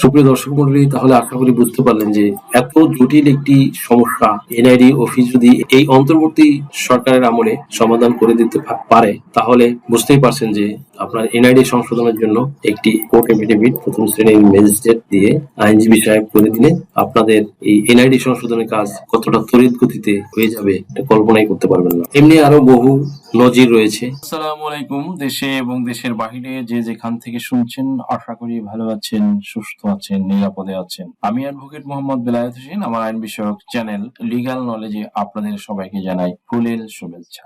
সুপ্রিয় দর্শক মন্ডলী, তাহলে আশা করি বুঝতে পারলেন যে এত জটিল একটি সমস্যা এনআইডি অফিস যদি এই অন্তর্বর্তী সরকারের আমলে সমাধান করে দিতে পারে, তাহলে বুঝতেই পারছেন যে আপনার এনআইডি সংশোধনের জন্য একটি কোর্ট এফিডেভিট প্রথম শ্রেণির ম্যাজিস্ট্রেট দিয়ে আইনজীবী সাহেব করে দিলে আপনাদের এই এনআইডি সংশোধনের কাজ কতটা তড়িৎ গতিতে হয়ে যাবে এটা কল্পনাই করতে পারবেন না। এমনি আরও বহু নজির রয়েছে। আসসালামু আলাইকুম, দেশে এবং দেশের বাহিরে যে যেখান থেকে শুনছেন, আশা করি ভালো আছেন, সুস্থ আছেন, নিরাপদে আছেন। আমি অ্যাডভোকেট মোহাম্মদ বেলায়েত হোসেন, আমার আইন বিষয়ক চ্যানেল লিগ্যাল নলেজে আপনাদের সবাইকে জানাই ফুলেল শুভেচ্ছা।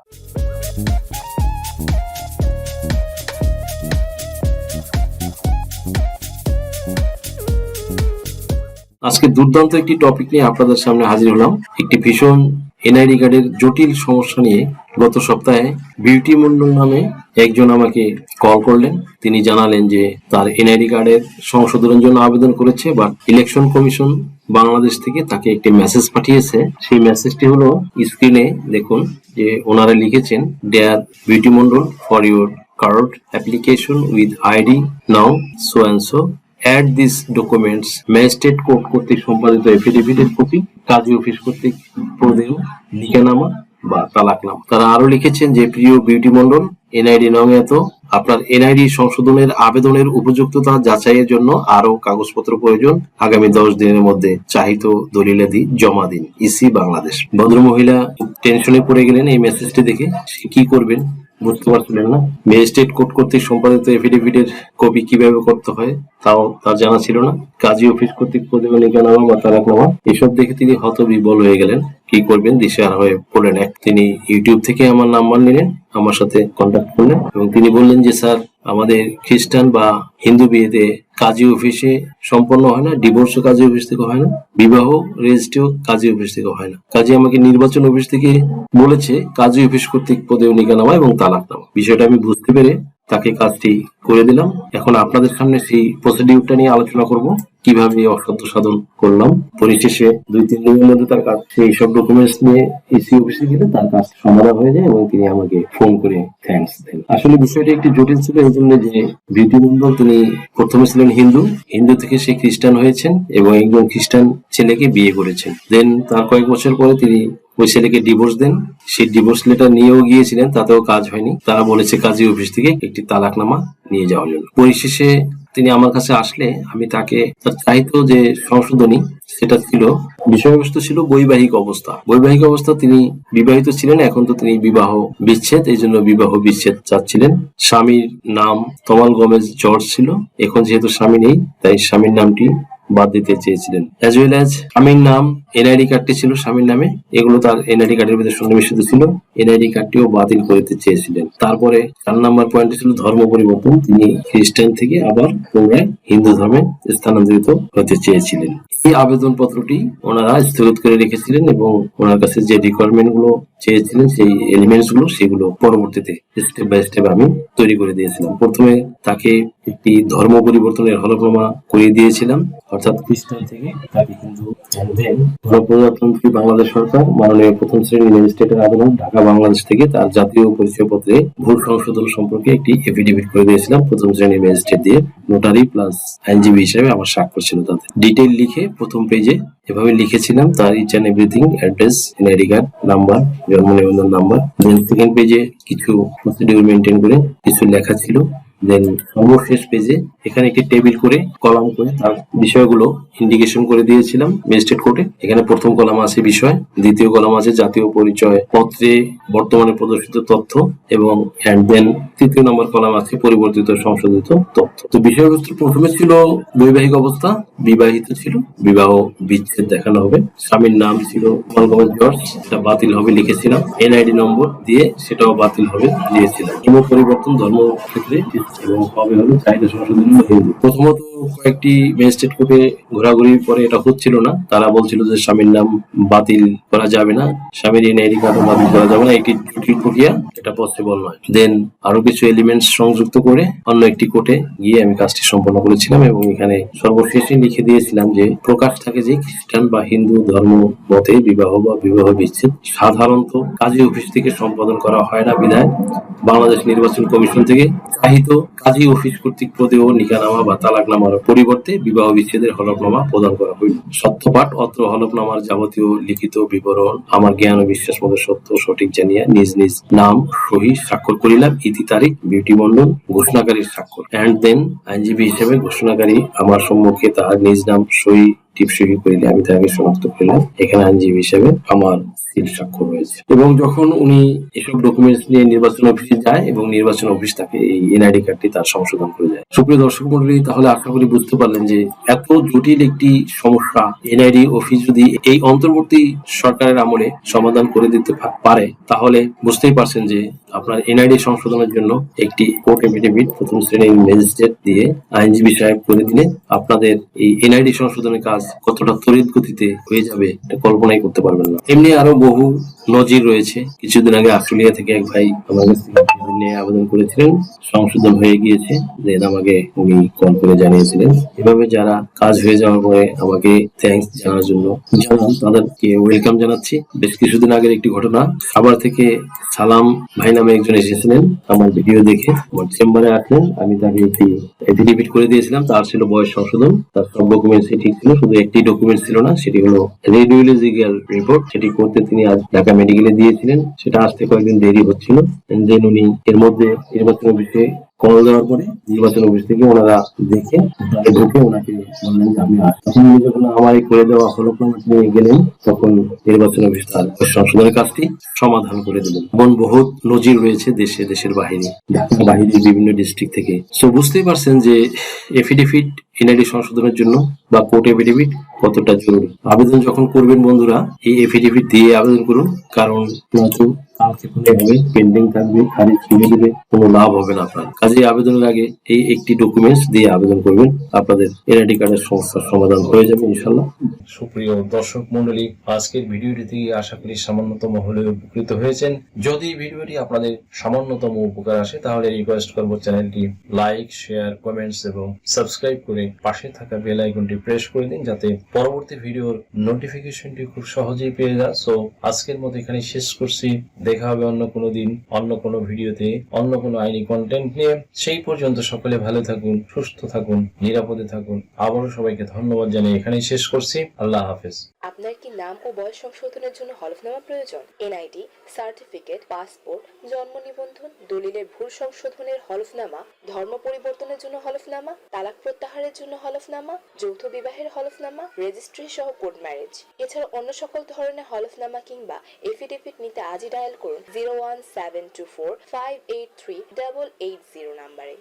আজকে দুর্দান্ত একটি টপিক নিয়ে আপনাদের সামনে হাজির হলাম। একটি ভীষণ এনআইডি কার্ডের জটিল সমস্যা নিয়ে গত সপ্তাহে বিউটি মন্ডল নামে একজন আমাকে কল করলেন। তিনি জানালেন যে তার এনআইডি কার্ডের সংশোধনের জন্য আবেদন করেছে বা ইলেকশন কমিশন বাংলাদেশ থেকে তাকে একটি মেসেজ পাঠিয়েছে। সেই মেসেজটি হলো, স্ক্রিনে দেখুন যে ওনারা লিখেছেন dear Beauty Mondal for your card application with ID now so and so add this documents magistrate court কর্তৃক সম্পাদিত এফিডেভিটের কপি কাজী অফিস কর্তৃক প্রদেয় লিখানামা বা তালাকনামা। তারা আরও লিখেছেন যে, প্রিয় বিউটি মন্ডল এনআইডি নং এত আপনার এনআইডি সংশোধনের আবেদনের উপযুক্ততা যাচাইয়ের জন্য আরও কাগজপত্র প্রয়োজন। আগামী দশ দিনের মধ্যে চাহিত দলিলাদি জমা দিন। ইসি বাংলাদেশ। ভদ্রমহিলা টেনশনে পড়ে গেলেন এই মেসেজটি দেখে। কি করবেন? বুঝতে পারছিলেন না। ম্যাজিস্ট্রেট কোর্ট কর্তৃক সম্পাদিত এফিডেভিটের কপি কীভাবে করতে হয়, তাও তার জানা ছিল না। কাজী অফিস কর্তৃক প্রতিবেদনিকানামা বা তালাকনামা এসব দেখে তিনি হতবিবল হয়ে গেলেন। কি করবেন, দিশেহারা হয়ে পড়লেন এক। তিনি ইউটিউব থেকে আমার নাম্বার নিলেন, আমার সাথে কন্ট্যাক্ট করলেন এবং তিনি বললেন যে, স্যার আমাদের খ্রিস্টান বা হিন্দু বিয়েতে কাজী অফিসে সম্পন্ন হয় না ডিভোর্সও কাজী অফিস থেকে হয় না, বিবাহ রেজিস্ট্রিও কাজী অফিস থেকে হয় না। কাজী আমাকে নির্বাচন অফিস থেকে বলেছে, কাজী অফিস কর্তৃক পদে নিকানামা এবং তালাক নামা বিষয়টা আমি বুঝতে পেরে তাকে কাজটি করে দিলাম। এখন আপনাদের সামনে সেই প্রসিডিউরটা নিয়ে আলোচনা করব। কীভাবে এই অসত্য সাধন করলাম? পরিশেষে দুই, তিন দিনের মধ্যে তার কাজ সেই সব ডকুমেন্টস নিয়ে এসি অফিসে গেলে তার কাজ সমাধান হয়ে যায় এবং তিনি আমাকে ফোন করে থ্যাঙ্কস দেন। আসলে বিষয়টা একটি জটিল ছিল এই জন্য যে বিউটি মন্ডল তিনি প্রথমে ছিলেন হিন্দু। হিন্দু থেকে সে খ্রিস্টান হয়েছেন এবং একজন খ্রিস্টান ছেলেকে বিয়ে করেছেন। দেন তার কয়েক বছর পরে তিনি ওই ছেলেকে ডিভোর্স দেন। সেই ডিভোর্স লেটার নিয়েও গিয়েছিলেন, তাতেও কাজ হয়নি। তারা বলেছে কাজী অফিস থেকে একটি তালাকনামা নিয়ে যাওয়ার জন্য। পরিশেষে তিনি আমার কাছে আসলে আমি তাকে তার চাইতো যে সংশোধনী সেটা ছিল, বিষয়বস্তু ছিল বৈবাহিক অবস্থা। বৈবাহিক অবস্থা তিনি বিবাহিত ছিলেন, এখন তো তিনি বিবাহ বিচ্ছেদ এই জন্য বিবাহ বিচ্ছেদ চাচ্ছিলেন। স্বামীর নাম তমাল গমেজ জর্জ ছিল, এখন যেহেতু স্বামী নেই, তাই স্বামীর নামটি বাদ দিতে চেয়েছিলেন। অ্যাজ ওয়েল অ্যাজ স্বামীর নাম এনআইডি কার্ডটি ছিল স্বামীর নামে। এগুলো তার এনআইডি কার্ডের ভিতরে সন্নিবেশিত ছিল। এনআইডি কার্ডটিও বাতিল করতে চেয়েছিলেন। তারপরে চার নাম্বার পয়েন্টে ছিল ধর্ম পরিবর্তন। তিনি খ্রিস্টান থেকে আবার পুনরায় হিন্দু ধর্মে স্থানান্তরিত হতে চেয়েছিলেন। এই আবেদন পত্রটি ওনারা স্থগিত করে রেখেছিলেন এবং ওনার কাছে যে রিকোয়ারমেন্টগুলো চেয়েছিলেন, সেই এলিমেন্টসগুলো সেগুলো পরবর্তীতে স্টেপ বাই স্টেপ আমি তৈরি করে দিয়েছিলাম। প্রথমে তাকে একটি ধর্ম পরিবর্তনের হলফনামা করিয়ে দিয়েছিলাম। অর্থাৎ খ্রিস্টান থেকে তাকে হিন্দু গণপ্রজাতন্ত্রী বাংলাদেশ সরকার মাননীয় প্রথম শ্রেণি ম্যাজিস্ট্রেটের আদালত ঢাকা, বাংলাদেশ থেকে তার জাতীয় পরিচয়পত্রে ভুল সংশোধন সম্পর্কে একটি এফিডেভিট করে দিয়েছিলাম প্রথম শ্রেণি ম্যাজিস্ট্রেট দিয়ে নোটারি প্লাস আইনজীবী হিসেবে আমার স্বাক্ষর ছিল তাতে ডিটেল লিখে প্রথম পেজে এভাবে লিখেছিলাম, তার each and everything address NID card number জন্ম নিবন্ধন নাম্বার সেকেন্ড পেজে কিছু প্রসিডিউর মেনটেন করে কিছু লেখা ছিল। দেন সর্বশেষ পেজে এখানে একটি টেবিল করে কলাম করে তার বিষয়গুলো ইন্ডিকেশন করে দিয়েছিলাম ম্যাজিস্ট্রেট কোর্টে এখানে প্রথম কলাম আছে বিষয়, দ্বিতীয় কলাম আছে জাতীয় পরিচয় পত্রে বর্তমানে প্রদর্শিত তথ্য এবং অ্যান্ড দেন তৃতীয় নম্বর কলাম আছে পরিবর্তিত সংশোধিত তথ্য। তো বিষয়বস্তু প্রথমে ছিল বৈবাহিক অবস্থা, বিবাহিত ছিল, বিবাহ বিচ্ছেদ দেখানো হবে। স্বামীর নাম ছিল মালগঞ্জ জর্জ, সেটা বাতিল হবে লিখেছিলাম। এনআইডি নম্বর দিয়ে সেটাও বাতিল হবে, দিয়েছিলাম। কোনো পরিবর্তন, ধর্ম ক্ষেত্রে এবং হবে হলো চাহিদা সংশোধনী প্রথমত কয়েকটি ম্যাজিস্ট্রেট কোর্টে ঘোরাঘুরির পরে এটা হচ্ছিল না। তারা বলছিল যে স্বামীর নাম বাতিল করা যাবে না। স্বামীর এনআইডি কার্ডও বাতিল করা যাবে না। একটি জটিল প্রক্রিয়া, এটা পসিবল নয়। দেন আরও কিছু এলিমেন্টস সংযুক্ত করে অন্য একটি কোর্টে গিয়ে আমি কাজটি সম্পন্ন করেছিলাম এবং এখানে সর্বশেষে লিখে দিয়েছিলাম যে প্রকাশ থাকে যে খ্রিস্টান বা হিন্দু ধর্ম মতে বিবাহ বা বিবাহ বিচ্ছেদ সাধারণত কাজী অফিস থেকে সম্পাদন করা হয় না বিধায়। বাংলাদেশ নির্বাচন কমিশন থেকে চাহিত কাজী অফিস কর্তৃক প্রদেয় নিকানামা বা তালাকনামার করার পরিবর্তে বিবাহ বিচ্ছেদের হলফনামা প্রদান করা হইল। সত্যপাঠ অত্র হলফনামার যাবতীয় লিখিত বিবরণ আমার জ্ঞান ও বিশ্বাস মতো সত্য সঠিক জানিয়া নিজ নিজ নাম সহি স্বাক্ষর করিলাম। ইতি তারিখ, বিউটি মন্ডল ঘোষণাকারীর স্বাক্ষর। অ্যান্ড দেন আইনজীবী হিসেবে ঘোষণাকারী আমার সম্মুখে তাহার নিজ নাম সহি টিপ সহি করিলে, আমি তাকে শনাক্ত করলাম। এখানে আইনজীবী হিসেবে আমার সিল স্বাক্ষর রয়েছে। এবং যখন উনি এসব ডকুমেন্টস নিয়ে নির্বাচন অফিসে যায় এবং নির্বাচন অফিস তাকে এই এনআইডি কার্ডটি তার সংশোধন করে যায় সুপ্রিয় দর্শক মন্ডলী তাহলে আশা করি বুঝতে পারলেন যে এত জটিল একটি সমস্যা এনআইডি অফিস যদি এই অন্তর্বর্তী সরকারের আমলে সমাধান করে দিতে পারে, তাহলে বুঝতেই পারছেন যে আপনার এনআইডি সংশোধনের জন্য একটি কোর্ট এফিডেভিট প্রথম শ্রেণির ম্যাজিস্ট্রেট দিয়ে আইনজীবী সাহেব করে দিলে আপনাদের এই এনআইডি সংশোধনের কাজ কতটা তড়িৎ গতিতে হয়ে যাবে এটা কল্পনাই করতে পারবেন না। এমনি আরও বহু নজির রয়েছে। কিছুদিন আগে অস্ট্রেলিয়া থেকে এক ভাই আমার নিয়ে আবেদন করেছিলেন, সংশোধন হয়ে গিয়েছে দেন আমাকে উনি কল করে জানিয়েছিলেন। এভাবে যারা কাজ হয়ে যাওয়ার পরে আমাকে থ্যাঙ্কস জানার জন্য জানান তাদেরকে ওয়েলকাম জানাচ্ছি। বেশ কিছুদিন আগের একটি ঘটনা সাভার থেকে সালাম ভাই নামে একজন এসেছিলেন, আমার ভিডিও দেখে, আমার চেম্বারে আসলেন, আমি তাকে একটি এফিডেভিট করে দিয়েছিলাম, তার ছিল বয়স সংশোধন, তার সব ডকুমেন্টস ঠিক ছিল, শুধু একটি ডকুমেন্ট ছিল না, সেটি হলো রেডিওলজিক্যাল রিপোর্ট সেটি করতে তিনি আজ ঢাকা মেডিকেলে দিয়েছিলেন, সেটা আসতে কয়েকদিন দেরি হচ্ছিল দেন উনি এর মধ্যে নির্বাচন অফিসে কল দেওয়ার পরে নির্বাচন অফিস থেকে ওনারা দেখে ঢুকে ওনাকে বললেন যে আমি তখন উনি যখন আমার এই করে দেওয়া হলফনামাটি নিয়ে গেলেন, তখন নির্বাচন অফিস তার সংশোধনের কাজটি সমাধান করে দিলেন। এমন বহুত নজির রয়েছে দেশে, দেশের বাহিরে। ঢাকার বাহিরে বিভিন্ন ডিস্ট্রিক্ট থেকে। সো বুঝতেই পারছেন যে এফিডেভিট এনআইডি সংশোধনের জন্য বা কোর্ট এফিডেভিট কতটা জরুরি। আবেদন যখন করবেন বন্ধুরা, এই এফিডেভিট দিয়ে আবেদন করুন। কারণ কোনো হবে পেন্ডিং থাকবে খারিজ ফিরে দিবে কোনো লাভ হবে না আপনার। কাজে আবেদনের আগে এই একটি ডকুমেন্টস দিয়ে আবেদন করবেন আপনাদের এনআইডি কার্ডের সমস্যার সমাধান হয়ে যাবে ইনশাল্লাহ সুপ্রিয় দর্শক মন্ডলী আজকের ভিডিওটি থেকে আশা করি সামান্যতম হলেও উপকৃত হয়েছেন। যদি ভিডিওটি আপনাদের সামান্যতম উপকার আসে তাহলে রিকোয়েস্ট করব চ্যানেলটি লাইক শেয়ার কমেন্টস এবং সাবস্ক্রাইব করে পাশে থাকা বেল আইকনটি প্রেস করে দিন যাতে পরবর্তী ভিডিওর নোটিফিকেশনটি খুব সহজেই পেয়ে যান। সো আজকের মতো এখানে শেষ করছি। দেখা হবে অন্য কোনো দিন, অন্য কোনো ভিডিওতে, অন্য কোনো আইনি কন্টেন্ট নিয়ে। সেই পর্যন্ত সকলে ভালো থাকুন, সুস্থ থাকুন, নিরাপদে থাকুন। আবারও সবাইকে ধন্যবাদ জানিয়ে এখানেই শেষ করছি। আল্লাহ হাফেজ। আপনার কি নাম ও বয়স সংশোধনের জন্য হলফনামা প্রয়োজন? এনআইডি, সার্টিফিকেট, পাসপোর্ট, জন্ম নিবন্ধন, দলিলের ভুল সংশোধনের হলফনামা, ধর্ম পরিবর্তনের জন্য হলফনামা, তালাক প্রত্যাহারের জন্য হলফনামা, যৌথ বিবাহের হলফনামা রেজিস্ট্রি সহ কোর্ট ম্যারেজ এছাড়া অন্য সকল ধরনের হলফনামা কিংবা এফিডেভিট নিতে আজই ডায়াল করুন। Zero one seven two four five eight three double eight zero নাম্বারে।